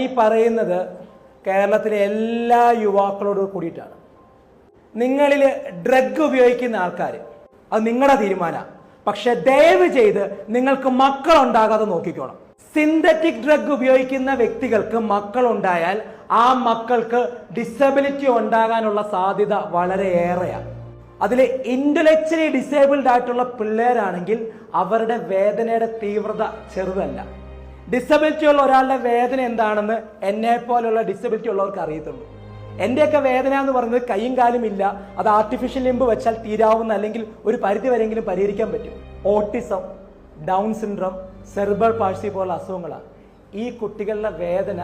ഈ പറയുന്നത് കേരളത്തിലെ എല്ലാ യുവാക്കളോടും കൂടിയിട്ടാണ്. നിങ്ങളിൽ ഡ്രഗ് ഉപയോഗിക്കുന്ന ആൾക്കാർ അത് നിങ്ങളുടെ തീരുമാനമാണ് പക്ഷെ ദയവ് ചെയ്ത് നിങ്ങൾക്ക് മക്കൾ ഉണ്ടാകാതെ നോക്കിക്കോണം. സിന്തറ്റിക് ഡ്രഗ് ഉപയോഗിക്കുന്ന വ്യക്തികൾക്ക് മക്കൾ ഉണ്ടായാൽ ആ മക്കൾക്ക് ഡിസബിലിറ്റി ഉണ്ടാകാനുള്ള സാധ്യത വളരെ ഏറെയാണ് അതിൽ ഇന്റലക്ച്വലി ഡിസേബിൾഡ് ആയിട്ടുള്ള പിള്ളേരാണെങ്കിൽ അവരുടെ വേദനയുടെ തീവ്രത ചെറുതല്ല. ഡിസബിലിറ്റി ഉള്ള ഒരാളുടെ വേദന എന്താണെന്ന് എന്നെ പോലുള്ള ഡിസബിലിറ്റി ഉള്ളവർക്ക് അറിയത്തുള്ളൂ. എന്റെയൊക്കെ വേദന എന്ന് പറയുന്നത് കൈയും കാലും ഇല്ല. അത് ആർട്ടിഫിഷ്യൽ ലിംബ് വെച്ചാൽ തീരാവുന്ന അല്ലെങ്കിൽ ഒരു പരിധി വരെയെങ്കിലും പരിഹരിക്കാൻ പറ്റും. Autism down syndrome cerebral palsy പോലുള്ള അസുഖങ്ങളാണ് ഈ കുട്ടികളുടെ വേദന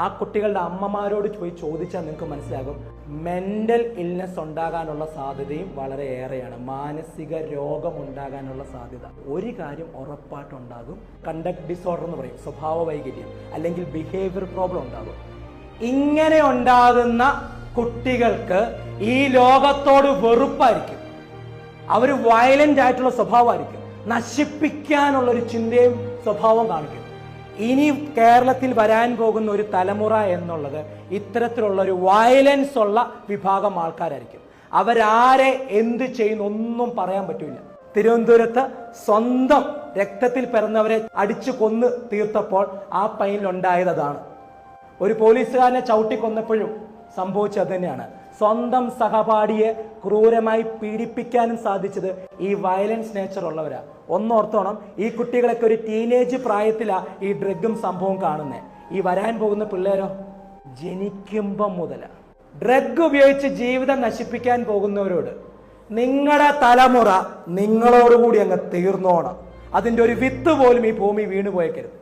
ആ കുട്ടികളുടെ അമ്മമാരോട് പോയി ചോദിച്ചാൽ നിങ്ങൾക്ക് മനസ്സിലാകും. മെന്റൽ ഇൽനെസ് ഉണ്ടാകാനുള്ള സാധ്യതയും വളരെ ഏറെയാണ്. മാനസിക രോഗം ഉണ്ടാകാനുള്ള സാധ്യത. ഒരു കാര്യം ഉറപ്പായിട്ടുണ്ടാകും കണ്ടക്ട് ഡിസോർഡർ എന്ന് പറയും. സ്വഭാവ വൈകല്യം അല്ലെങ്കിൽ ബിഹേവിയർ പ്രോബ്ലം ഉണ്ടാകും. ഇങ്ങനെ ഉണ്ടാകുന്ന കുട്ടികൾക്ക് ഈ ലോകത്തോട് വെറുപ്പായിരിക്കും. അവർ വയലന്റ് ആയിട്ടുള്ള സ്വഭാവമായിരിക്കും. നശിപ്പിക്കാനുള്ള ഒരു ചിന്തയും സ്വഭാവം കാണിക്കും. ഇനി കേരളത്തിൽ വരാൻ പോകുന്ന ഒരു തലമുറ എന്നുള്ളത് ഇത്തരത്തിലുള്ള ഒരു വയലൻസ് ഉള്ള വിഭാഗം ആൾക്കാരായിരിക്കും. അവരാരെ എന്ത് ചെയ്യുന്നു ഒന്നും പറയാൻ പറ്റില്ല തിരുവനന്തപുരത്ത് സ്വന്തം രക്തത്തിൽ പിറന്നവരെ അടിച്ചു കൊന്ന് തീർത്തപ്പോൾ ആ പൈനിലുണ്ടായത് അതാണ്. ഒരു പോലീസുകാരനെ ചവിട്ടി കൊന്നപ്പോഴും സംഭവിച്ചത് തന്നെയാണ്. സ്വന്തം സഹപാഠിയെ ക്രൂരമായി പീഡിപ്പിക്കാനും സാധിച്ചത് ഈ വയലൻസ് നേച്ചർ ഉള്ളവരാ. ഒന്നോർത്തോണം ഈ കുട്ടികളൊക്കെ ഒരു ടീനേജ് പ്രായത്തിലാ ഈ ഡ്രഗും സംഭവം കാണുന്നത് ഈ വരാൻ പോകുന്ന പിള്ളേരോ? ജനിക്കുമ്പം മുതൽ ഡ്രഗ് ഉപയോഗിച്ച് ജീവിതം നശിപ്പിക്കാൻ പോകുന്നവരോട് നിങ്ങളുടെ തലമുറ നിങ്ങളോടുകൂടി അങ്ങ് തീർന്നോണം. അതിന്റെ ഒരു വിത്ത് പോലും ഈ ഭൂമി വീണു പോയേക്കരുത്